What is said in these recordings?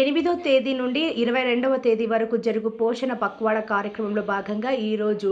ఎనిమిదో తేదీ నుండి ఇరవై రెండవ తేదీ వరకు జరుగు పోషణ పక్వాడ కార్యక్రమంలో భాగంగా ఈరోజు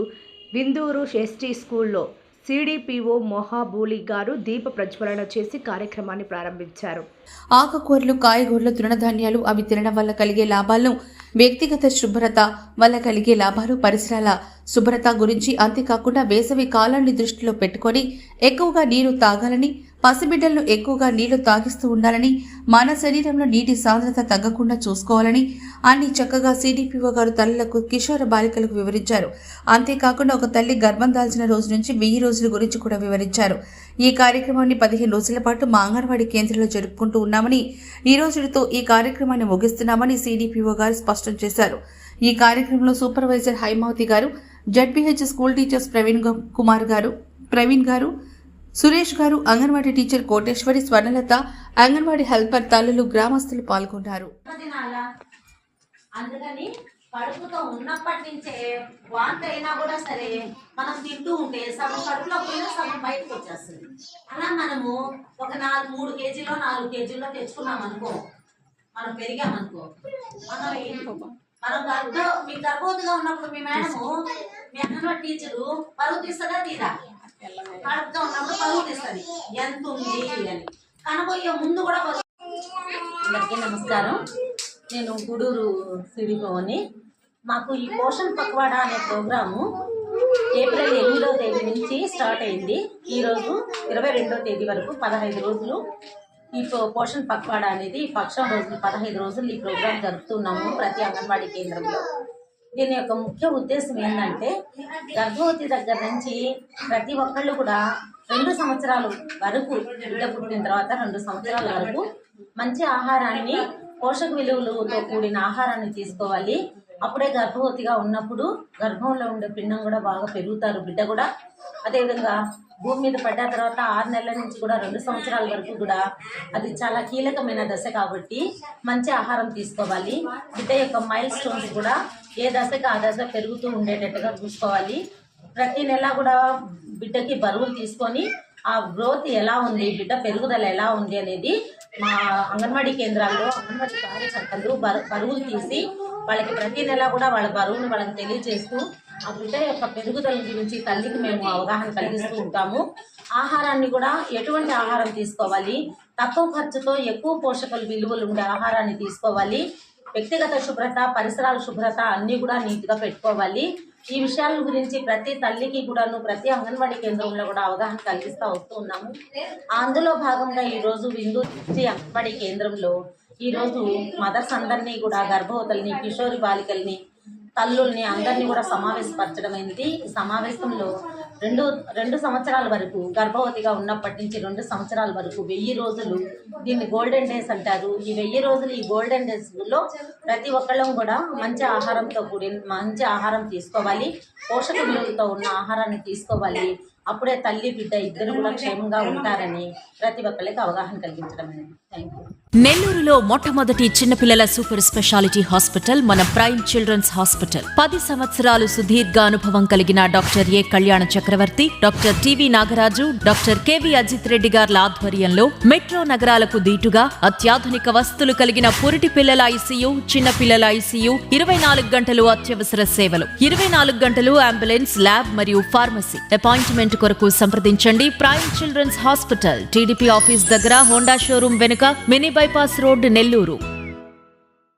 విందూరు ఎస్టీ స్కూల్లో సిడిపిఓ మొహాబూలి గారు దీప ప్రజ్వలన చేసి కార్యక్రమాన్ని ప్రారంభించారు. ఆకుకూరలు కాయగూరలు తృణధాన్యాలు అవి తినడం వల్ల కలిగే లాభాలను వ్యక్తిగత శుభ్రత వల్ల కలిగే లాభాలు పరిసరాల శుభ్రత గురించి అంతేకాకుండా వేసవి కాలాన్ని దృష్టిలో పెట్టుకొని ఎక్కువగా నీరు తాగాలని పసిబిడ్డలను ఎక్కువగా నీళ్ళు తాగిస్తూ ఉండాలని మన శరీరంలో నీటి సాంద్రత తగ్గకుండా చూసుకోవాలని అన్ని చక్కగా సిడిపిఓ గారు తల్లులకు కిషోర బాలికలకు వివరించారు. అంతేకాకుండా ఒక తల్లి గర్భం దాల్చిన రోజు నుంచి వెయ్యి రోజుల గురించి కూడా వివరించారు. ఈ కార్యక్రమాన్ని పదిహేను రోజుల పాటు మా అంగన్వాడీ కేంద్రంలో జరుపుకుంటూ ఉన్నామని ఈ రోజుతో ఈ కార్యక్రమాన్ని ముగిస్తున్నామని సిడిపిఓ గారు స్పష్టం చేశారు. ఈ కార్యక్రమంలో supervisor Haimavathi garu ZPH school teachers Praveen Kumar garu Praveen garu Suresh garu anganwadi teacher Koteswari Swarnalatha anganwadi helper తల్లులు గ్రామస్తులు పాల్గొన్నారు. అందుకని కడుపుతో ఉన్నప్పటి నుంచే వాంతి అయినా కూడా సరే మనం తింటూ ఉంటే సగం కడుపులో పోయినా సగం బయటకు వచ్చేస్తుంది. అలా మనము ఒక నాలుగు మూడు కేజీలో నాలుగు కేజీలో తెచ్చుకున్నాం అనుకో మనం పెరిగామనుకో మనం మనం గర్భ మీ గర్భవతిగా ఉన్నప్పుడు మీ మేడము మీ అంగన్వాడి టీచరు పరుగు తీస్తుందా తీరా? కడుపుతో ఉన్నప్పుడు ఎంత ఉంది అని. కనబోయే ముందు కూడా అందరికీ నమస్కారం. నేను గూడూరు సిడిపోని మాకు ఈ పోషన్ పక్వాడా అనే ప్రోగ్రాము ఏప్రిల్ ఎనిమిదో తేదీ నుంచి స్టార్ట్ అయింది. ఈరోజు ఇరవై రెండో తేదీ వరకు పదహైదు రోజులు ఈ పోషన్ పక్వాడా అనేది పక్షం రోజులు పదహైదు రోజులు ఈ ప్రోగ్రాం జరుపుతున్నాము ప్రతి అంగన్వాడీ కేంద్రంలో. దీని యొక్క ముఖ్య ఉద్దేశం ఏంటంటే గర్భవతి దగ్గర నుంచి ప్రతి ఒక్కళ్ళు కూడా రెండు సంవత్సరాలు వరకు బిడ్డ పుట్టిన తర్వాత రెండు సంవత్సరాల వరకు మంచి ఆహారాన్ని పోషక విలువలతో కూడిన ఆహారాన్ని తీసుకోవాలి. అప్పుడే గర్భవతిగా ఉన్నప్పుడు గర్భంలో ఉండే పిండం కూడా బాగా పెరుగుతారు బిడ్డ కూడా. అదేవిధంగా భూమి మీద పడ్డ తర్వాత ఆరు నెలల నుంచి కూడా రెండు సంవత్సరాల వరకు కూడా అది చాలా కీలకమైన దశ కాబట్టి మంచి ఆహారం తీసుకోవాలి. బిడ్డ యొక్క మైల్ స్టోన్స్ కూడా ఏ దశకు ఆ దశ పెరుగుతూ ఉండేటట్టుగా చూసుకోవాలి. ప్రతి నెల కూడా బిడ్డకి బరువులు తీసుకొని ఆ గ్రోత్ ఎలా ఉంది బిడ్డ పెరుగుదల ఎలా ఉంది అనేది మా అంగన్వాడీ కేంద్రాల్లో అంగన్వాడీ కార్యకర్తలు బరువులు తీసి వాళ్ళకి ప్రతి నెల కూడా వాళ్ళ బరువును వాళ్ళకి తెలియజేస్తూ ఆ బిడ్డ యొక్క పెరుగుదల గురించి తల్లికి మేము అవగాహన కలిగిస్తూ ఉంటాము. ఆహారాన్ని కూడా ఎటువంటి ఆహారం తీసుకోవాలి? తక్కువ ఖర్చుతో ఎక్కువ పోషకాలు విలువలు ఉండే ఆహారాన్ని తీసుకోవాలి. వ్యక్తిగత శుభ్రత పరిసరాల శుభ్రత అన్నీ కూడా నీట్గా పెట్టుకోవాలి. ఈ విషయాల గురించి ప్రతి తల్లికి కూడాను ప్రతి అంగన్వాడీ కేంద్రంలో కూడా అవగాహన కలిగిస్తూ వస్తూ ఉన్నాము. అందులో భాగంగా ఈరోజు విందు అంగన్వాడీ కేంద్రంలో ఈరోజు మదర్స్ అందరినీ కూడా గర్భవతుల్ని కిషోరి బాలికల్ని తల్లుల్ని అందరినీ కూడా సమావేశపరచడమైనది ఈ సమావేశంలో రెండు రెండు సంవత్సరాల వరకు గర్భవతిగా ఉన్నప్పటి నుంచి రెండు సంవత్సరాల వరకు వెయ్యి రోజులు దీన్ని గోల్డెన్ డేస్ అంటారు. ఈ వెయ్యి రోజులు ఈ గోల్డెన్ డేస్లో ప్రతి ఒక్కళ్ళం కూడా మంచి ఆహారంతో కూడిన మంచి ఆహారం తీసుకోవాలి. పోషక విలువలతో ఉన్న ఆహారాన్ని తీసుకోవాలి. అప్పుడే తల్లి బిడ్డ ఇద్దరు కూడా క్షేమంగా ఉంటారని ప్రతి ఒక్కరికి అవగాహన కలిగించడం అనేది. థ్యాంక్ యూ నెల్లూరులో మొట్టమొదటి చిన్నపిల్లల సూపర్ స్పెషాలిటీ హాస్పిటల్ మన ప్రైమ్ చిల్డ్రన్స్ హాస్పిటల్. పది సంవత్సరాలు సుదీర్ఘ అనుభవం కలిగిన doctor A Kalyana Chakravarthi doctor TV Nagaraju doctor KV Ajith Reddy గార్ల ఆధ్వర్యంలో మెట్రో నగరాలకు దీటుగా అత్యాధునిక వస్తువులు కలిగిన పురిటి పిల్లల ఐసీయూ చిన్న పిల్లల ఐసీయూ ఇరవై నాలుగు గంటలు అత్యవసర సేవలు ఇరవై నాలుగు గంటలు అంబులెన్స్ ల్యాబ్ మరియు ఫార్మసీ. అపాయింట్మెంట్ అపాయింట్మెంట్ కొరకు సంప్రదించండి. Prime children's hospital TDP office దగ్గర హోండా షోరూం వెనుక మినీ బైపాస్ రోడ్ నెల్లూరు.